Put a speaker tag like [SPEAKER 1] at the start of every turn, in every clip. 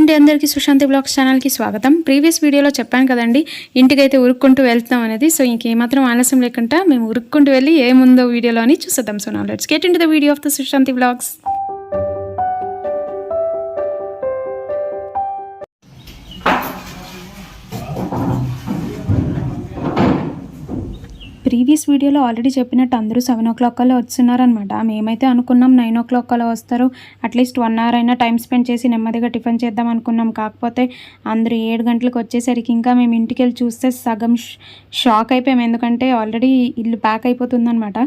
[SPEAKER 1] అండి అందరికీ సుశాంతి బ్లాగ్స్ ఛానల్కి స్వాగతం. ప్రీవియస్ వీడియోలో చెప్పాను కదండి ఇంటికైతే ఉరుక్కుంటూ వెళ్తాం అనేది. సో ఇంకేమాత్రం ఆలస్యం లేకుండా మేము ఉరుక్కుంటూ వెళ్ళి ఏముందో వీడియోలో అని చూసేద్దాం. సో నా let's get in the video of the Sushanti blogs previous వీడియోలో ఆల్రెడీ చెప్పినట్టు అందరూ సెవెన్ ఓ క్లాక్ కల్లా వస్తున్నారనమాట మేమైతే అనుకున్నాం నైన్ ఓ క్లాక్ కల్లా వస్తారు అట్లీస్ట్ వన్ అవర్ అయినా టైం స్పెండ్ చేసి నెమ్మదిగా టిఫిన్ చేద్దాం అనుకున్నాం. కాకపోతే అందరూ ఏడు గంటలకు వచ్చేసరికి ఇంకా మేము ఇంటికి వెళ్ళి చూస్తే సగం షాక్ అయిపోయాం. ఎందుకంటే ఆల్రెడీ ఇల్లు ప్యాక్ అయిపోతుందనమాట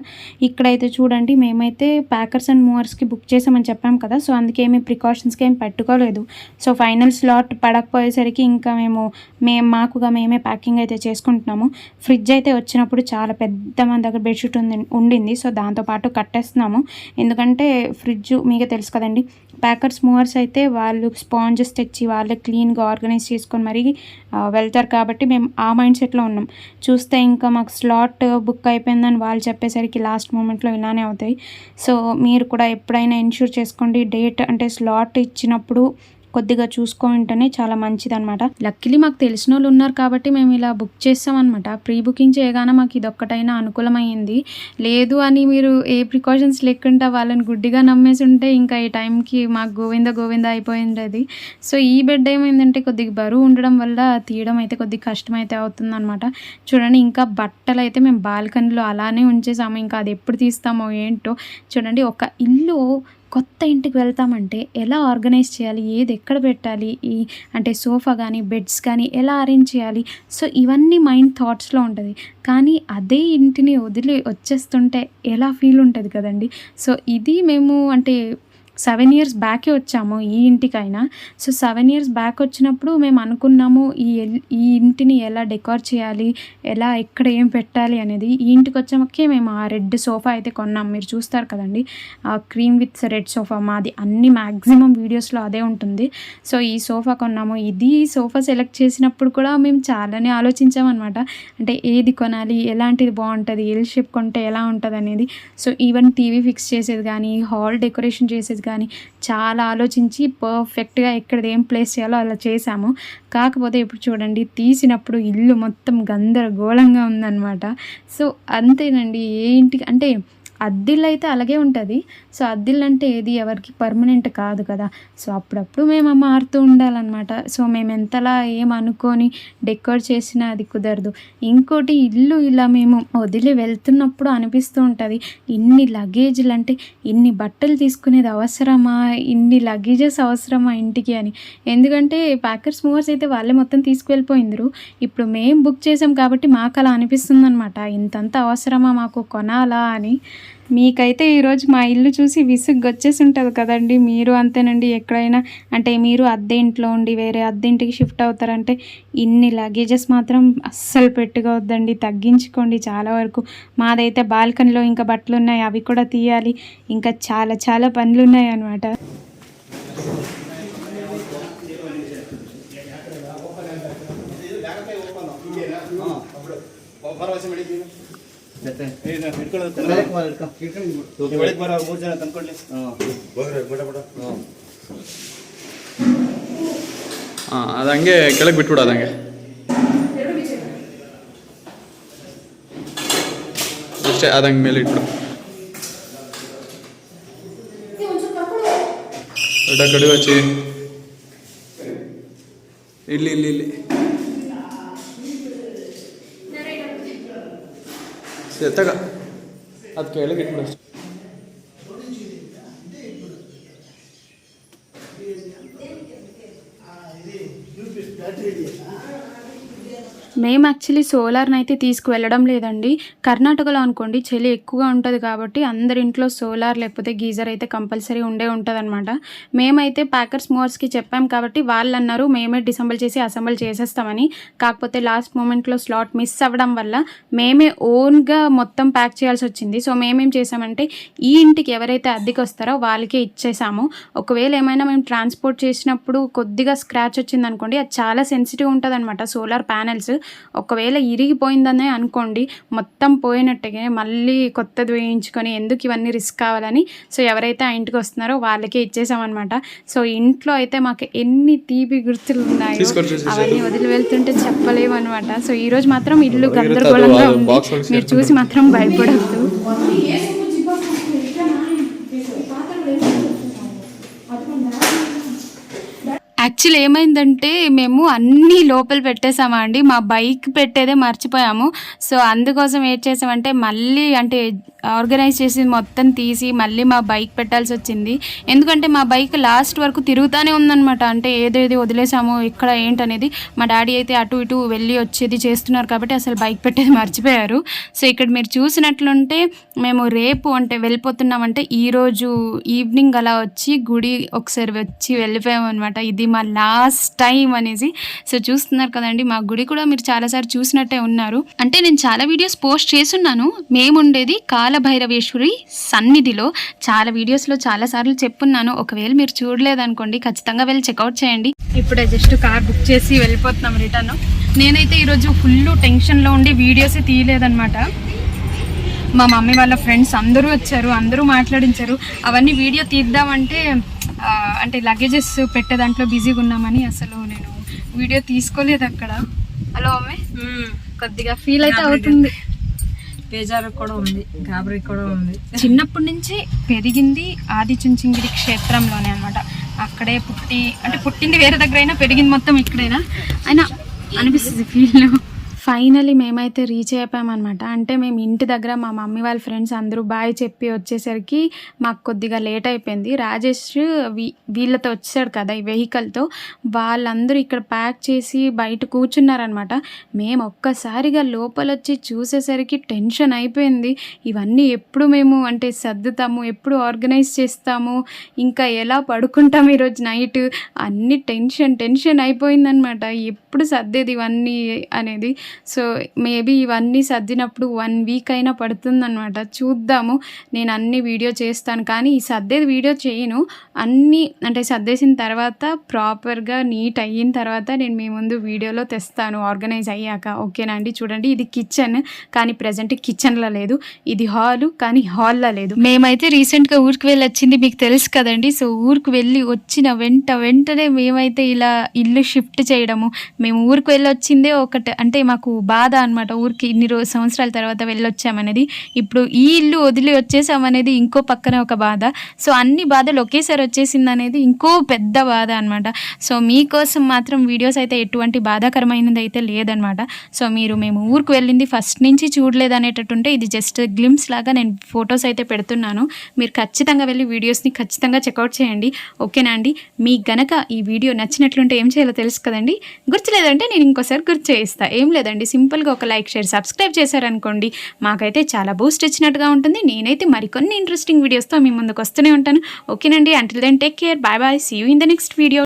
[SPEAKER 1] ఇక్కడైతే చూడండి మేమైతే ప్యాకర్స్ అండ్ మూవర్స్కి బుక్ చేసామని చెప్పాం కదా సో అందుకే ఏమి ప్రికాషన్స్కి ఏం పెట్టుకోలేదు. సో ఫైనల్ స్లాట్ పడకపోయేసరికి ఇంకా మేము మేము మాకుగా మేమే ప్యాకింగ్ అయితే చేసుకుంటున్నాము. ఫ్రిడ్జ్ అయితే వచ్చినప్పుడు చాలా పెద్ద మన దగ్గర బెడ్షీట్ ఉంది ఉండింది. సో దాంతోపాటు కట్టేస్తున్నాము. ఎందుకంటే ఫ్రిడ్జ్ మీకే తెలుసు కదండి. ప్యాకర్స్ మూవర్స్ అయితే వాళ్ళు స్పాంజెస్ తెచ్చి వాళ్ళే క్లీన్గా ఆర్గనైజ్ చేసుకొని మరీ వెళ్తారు కాబట్టి మేము ఆ మైండ్ సెట్లో ఉన్నాం. చూస్తే ఇంకా మాకు స్లాట్ బుక్ అయిపోయిందని వాళ్ళు చెప్పేసరికి లాస్ట్ మూమెంట్లో ఇలానే అవుతాయి. సో మీరు కూడా ఎప్పుడైనా ఇన్షూర్ చేసుకోండి డేట్ అంటే స్లాట్ ఇచ్చినప్పుడు కొద్దిగా చూసుకుంటేనే చాలా మంచిది అనమాట లక్కీలీ మాకు తెలిసిన వాళ్ళు ఉన్నారు కాబట్టి మేము ఇలా బుక్ చేస్తామన్నమాట. ప్రీ బుకింగ్ చేయగానే మాకు ఇది ఒక్కటైనా అనుకూలమైంది లేదు అని మీరు ఏ ప్రికాషన్స్ లేకుండా వాళ్ళని గుడ్డిగా నమ్మేసి ఉంటే ఇంకా ఈ టైంకి మాకు గోవింద గోవింద అయిపోయింది అది సో ఈ బెడ్ ఏమైందంటే కొద్దిగా బరువు ఉండడం వల్ల తీయడం అయితే కొద్దిగా కష్టం అయితే అవుతుంది అనమాట చూడండి ఇంకా బట్టలు అయితే మేము బాల్కనీలో అలానే ఉంచేసాము. ఇంకా అది ఎప్పుడు తీస్తామో ఏంటో చూడండి ఒక ఇల్లు కొత్త ఇంటికి వెళ్తామంటే ఎలా ఆర్గనైజ్ చేయాలి? ఏది ఎక్కడ పెట్టాలి? ఈ అంటే సోఫా కానీ బెడ్స్ కానీ ఎలా అరేంజ్ చేయాలి? సో ఇవన్నీ మైండ్ థాట్స్లో ఉంటుంది. కానీ అదే ఇంటిని వదిలి వచ్చేస్తుంటే ఎలా ఫీల్ ఉంటుంది కదండి? సో ఇది మేము అంటే సెవెన్ ఇయర్స్ బ్యాకే వచ్చాము ఈ ఇంటికైనా. సో సెవెన్ ఇయర్స్ బ్యాక్ వచ్చినప్పుడు మేము అనుకున్నాము ఈ ఈ ఇంటిని ఎలా డెకార్ చేయాలి ఎలా ఎక్కడ ఏం పెట్టాలి అనేది. ఈ ఇంటికి వచ్చాకే మేము ఆ రెడ్ సోఫా అయితే కొన్నాం. మీరు చూస్తారు కదండి ఆ క్రీమ్ విత్ రెడ్ సోఫా మాది. అన్ని మ్యాక్సిమం వీడియోస్లో అదే ఉంటుంది. సో ఈ సోఫా కొన్నాము. ఇది సోఫా సెలెక్ట్ చేసినప్పుడు కూడా మేము చాలానే ఆలోచించామన్నమాట. అంటే ఏది కొనాలి ఎలాంటిది బాగుంటుంది ఎల్ షేప్ కొంటే ఎలా ఉంటుంది అనేది సో ఈవెన్ టీవీ ఫిక్స్ చేసేది కానీ హాల్ డెకరేషన్ చేసేది కానీ చాలా ఆలోచించి పర్ఫెక్ట్గా ఎక్కడ ఏం ప్లేస్ చేయాలో అలా చేసాము కాకపోతే ఇప్పుడు చూడండి తీసినప్పుడు ఇల్లు మొత్తం గందరగోళంగా ఉందన్నమాట. సో అంతేనండి ఏ ఇంటికి అంటే అద్దిల్లు అయితే అలాగే ఉంటుంది. సో అద్దిల్ అంటే ఏది ఎవరికి పర్మనెంట్ కాదు కదా. సో అప్పుడప్పుడు మేము మారుతూ ఉండాలన్నమాట. సో మేము ఎంతలా ఏం అనుకొని డెకోర్ చేసినా అది కుదరదు. ఇంకోటి ఇల్లు ఇలా మేము వదిలి వెళ్తున్నప్పుడు అనిపిస్తూ ఉంటుంది. ఇన్ని లగేజ్లు అంటే ఇన్ని బట్టలు తీసుకునేది అవసరమా? ఇన్ని లగేజెస్ అవసరమా ఇంటికి అని. ఎందుకంటే ప్యాకర్స్ మూవర్స్ అయితే వాళ్ళే మొత్తం తీసుకువెళ్ళిపోయిందరు ఇప్పుడు మేము బుక్ చేసాం కాబట్టి మాకు అలా అనిపిస్తుంది అనమాట ఇంతంత అవసరమా మాకు కొనాలా అని. మీకైతే ఈరోజు మా ఇల్లు చూసి విసుగు వచ్చేసి ఉంటుంది కదండి. మీరు అంతేనండి ఎక్కడైనా అంటే మీరు అద్దె ఇంట్లో ఉండి వేరే అద్దె ఇంటికి షిఫ్ట్ అవుతారంటే ఇన్ని లగేజెస్ మాత్రం అస్సలు పెట్టుకోవద్దండి. తగ్గించుకోండి చాలా వరకు. మాదైతే బాల్కనీలో ఇంకా బట్టలు ఉన్నాయి అవి కూడా తీయాలి. ఇంకా చాలా చాలా పనులు ఉన్నాయి అనమాట
[SPEAKER 2] ಬೆಳಗ್ಗೆ ಬರೋ ಮೂರು ಜನ ತಂದ್ಕೊಳ್ಳಿ.
[SPEAKER 3] ಹಾಂ ಅದು ಹಂಗೆ ಕೆಳಗೆ ಬಿಟ್ಬಿಡ ಅದಂಗೆ ಹಂಗೆ. ಅಷ್ಟೇ ಅದಂಗೆ ಹಂಗೆ ಮೇಲೆ ಇಟ್ಬಿಡು. ದೊಡ್ಡ ಕಡುವೆ ಹಚ್ಚಿ ಇಲ್ಲಿ ಇಲ್ಲಿ ಇಲ್ಲಿ. ತಗ. ಅದು ಕೆಳಗೆ ಇಟ್ಬಿಡು
[SPEAKER 1] మేము యాక్చువల్లీ సోలార్ని అయితే తీసుకువెళ్ళడం లేదండి. కర్ణాటకలో అనుకోండి చలి ఎక్కువగా ఉంటుంది కాబట్టి అందరి ఇంట్లో సోలార్ లేకపోతే గీజర్ అయితే కంపల్సరీ ఉండే ఉంటుంది అనమాట మేమైతే ప్యాకర్స్ మూవర్స్కి చెప్పాం కాబట్టి వాళ్ళు అన్నారు మేమే డిసెంబల్ చేసి అసెంబల్ చేసేస్తామని. కాకపోతే లాస్ట్ మూమెంట్లో స్లాట్ మిస్ అవ్వడం వల్ల మేమే ఓన్గా మొత్తం ప్యాక్ చేయాల్సి వచ్చింది. సో మేమేం చేసామంటే ఈ ఇంటికి ఎవరైతే అద్దెకి వస్తారో వాళ్ళకే ఇచ్చేసాము. ఒకవేళ ఏమైనా మేము ట్రాన్స్పోర్ట్ చేసినప్పుడు కొద్దిగా స్క్రాచ్ వచ్చింది అనుకోండి అది చాలా సెన్సిటివ్ ఉంటుంది అనమాట సోలార్ ప్యానెల్స్. ఒకవేళ ఇరిగిపోయిందనే అనుకోండి మొత్తం పోయినట్టుగా మళ్ళీ కొత్తది వేయించుకొని ఎందుకు ఇవన్నీ రిస్క్ కావాలని? సో ఎవరైతే ఆ ఇంటికి వస్తున్నారో వాళ్ళకే ఇచ్చేసామన్నమాట. సో ఇంట్లో అయితే మాకు ఎన్ని తీపి గుర్తులు ఉన్నాయో. అవన్నీ వదిలి వెళ్తుంటే చెప్పలేము అనమాట సో ఈ రోజు మాత్రం ఇల్లు గందరగోళంగా ఉంది. మీరు చూసి మాత్రం భయపడద్దు. యాక్చువల్ ఏమైందంటే మేము అన్నీ లోపల పెట్టేసామా అండి. మా బైక్ పెట్టేదే మర్చిపోయాము. సో అందుకోసం ఏం చేసామంటే మళ్ళీ అంటే ఆర్గనైజ్ చేసి మొత్తం తీసి మళ్ళీ మా బైక్ పెట్టాల్సి వచ్చింది. ఎందుకంటే మా బైక్ లాస్ట్ వరకు తిరుగుతూనే ఉందన్నమాట. అంటే ఏదేది వదిలేసాము ఇక్కడ ఏంటనేది మా డాడీ అయితే అటు ఇటు వెళ్ళి వచ్చేది చేస్తున్నారు కాబట్టి అసలు బైక్ పెట్టేది మర్చిపోయారు. సో ఇక్కడ మీరు చూసినట్లుంటే మేము రేపు అంటే వెళ్ళిపోతున్నామంటే ఈరోజు ఈవినింగ్ అలా వచ్చి గుడి ఒకసారి వచ్చి వెళ్ళిపోయాం అనమాట ఇది మా లాస్ట్ టైం అనేసి. సో చూస్తున్నారు కదండి మా గుడి కూడా మీరు చాలాసార్లు చూసినట్టే ఉన్నారు. అంటే నేను చాలా వీడియోస్ పోస్ట్ చేస్తున్నాను. మేము ఉండేది కాలభైరవేశ్వరి సన్నిధిలో చాలా వీడియోస్లో చాలాసార్లు చెప్పున్నాను. ఒకవేళ మీరు చూడలేదనుకోండి ఖచ్చితంగా వెళ్ళి చెక్అవుట్ చేయండి. ఇప్పుడే జస్ట్ కార్ బుక్ చేసి వెళ్ళిపోతున్నాం రిటర్న్ నేనైతే ఈరోజు ఫుల్ టెన్షన్లో ఉండి వీడియోస్ తీయలేదన్నమాట. మా మమ్మీ వాళ్ళ ఫ్రెండ్స్ అందరూ వచ్చారు అందరూ మాట్లాడించారు. అవన్నీ వీడియో తీద్దామంటే అంటే లగేజెస్ పెట్టే దాంట్లో బిజీగా ఉన్నామని అసలు నేను వీడియో తీసుకోలేదు అక్కడ. హలో మమ్మీ కొద్దిగా ఫీల్ అయితే అవుతుంది.
[SPEAKER 4] బేజారు కూడా ఉంది గాబరీ కూడా ఉంది.
[SPEAKER 1] చిన్నప్పటి నుంచి పెరిగింది ఆది చుంచింగిరి క్షేత్రంలోనే అనమాట అక్కడే పుట్టి అంటే పుట్టింది వేరే దగ్గర అయినా పెరిగింది మొత్తం ఇక్కడైనా? అయినా అనిపిస్తుంది ఫీల్ ఫైనలీ మేమైతే రీచ్ అయిపోయామన్నమాట. అంటే మేము ఇంటి దగ్గర మా మమ్మీ వాళ్ళ ఫ్రెండ్స్ అందరూ బాయ్ చెప్పి వచ్చేసరికి మాకు కొద్దిగా లేట్ అయిపోయింది. రాజేష్ వీ- వీళ్ళతో వచ్చాడు కదా ఈ వెహికల్తో. వాళ్ళందరూ ఇక్కడ ప్యాక్ చేసి బయట కూర్చున్నారనమాట మేము ఒక్కసారిగా లోపల వచ్చి చూసేసరికి టెన్షన్ అయిపోయింది. ఇవన్నీ ఎప్పుడు మేము అంటే సర్దుతాము ఎప్పుడు ఆర్గనైజ్ చేస్తాము ఇంకా ఎలా పడుకుంటాం ఈరోజు నైట్ అన్ని టెన్షన్ టెన్షన్ అయిపోయిందనమాట ఎప్పుడు సర్దేది ఇవన్నీ అనేది. సో మేబీ ఇవన్నీ సర్దినప్పుడు వన్ వీక్ అయినా పడుతుందన్నమాట. చూద్దాము. నేను అన్ని వీడియో చేస్తాను. కానీ ఈ సర్దేది వీడియో చేయను. అన్నీ అంటే సర్దేసిన తర్వాత ప్రాపర్గా నీట్ అయిన తర్వాత నేను మీ ముందు వీడియోలో తెస్తాను. ఆర్గనైజ్ అయ్యాక. ఓకేనా అండి? చూడండి. ఇది కిచెన్. కానీ ప్రజెంట్ కిచెన్లో లేదు. ఇది హాలు. కానీ హాల్లో లేదు. మేమైతే రీసెంట్గా ఊరికి వెళ్ళి వచ్చింది మీకు తెలుసు కదండి. సో ఊరికి వెళ్ళి వచ్చిన వెంట వెంటనే మేమైతే ఇలా ఇల్లు షిఫ్ట్ చేయడము. మేము ఊరికి వెళ్ళి వచ్చిందే ఒకటి. అంటే మాకు బాధ అనమాట ఊరికి ఇన్ని రోజు సంవత్సరాల తర్వాత వెళ్ళొచ్చామనేది. ఇప్పుడు ఈ ఇల్లు వదిలి వచ్చేసామనేది ఇంకో పక్కన ఒక బాధ. సో అన్ని బాధలు ఒకేసారి వచ్చేసింది అనేది ఇంకో పెద్ద బాధ అనమాట సో మీకోసం మాత్రం వీడియోస్ అయితే ఎటువంటి బాధాకరమైనది అయితే లేదనమాట సో మీరు మేము ఊరికి వెళ్ళింది ఫస్ట్ నుంచి చూడలేదు అనేటట్టుంటే ఇది జస్ట్ గ్లిమ్స్ లాగా నేను ఫొటోస్ అయితే పెడుతున్నాను. మీరు ఖచ్చితంగా వెళ్ళి వీడియోస్ని ఖచ్చితంగా చెక్అవుట్ చేయండి. ఓకేనా అండి? మీకు గనక ఈ వీడియో నచ్చినట్లుంటే ఏం చేయాలో తెలుసు కదండి? గుర్తులేదంటే నేను ఇంకోసారి గుర్తు చేయిస్తాను ఏం లేదండి. సింపుల్గా ఒక లైక్ షేర్ సబ్స్క్రైబ్ చేశారనుకోండి మాకైతే చాలా బూస్ట్ ఇచ్చినట్టుగా ఉంటుంది. నేనైతే మరికొన్ని ఇంట్రెస్టింగ్ వీడియోస్తో మీ ముందుకు వస్తూనే ఉంటాను. ఓకేనండి until then take care bye bye see you in the next video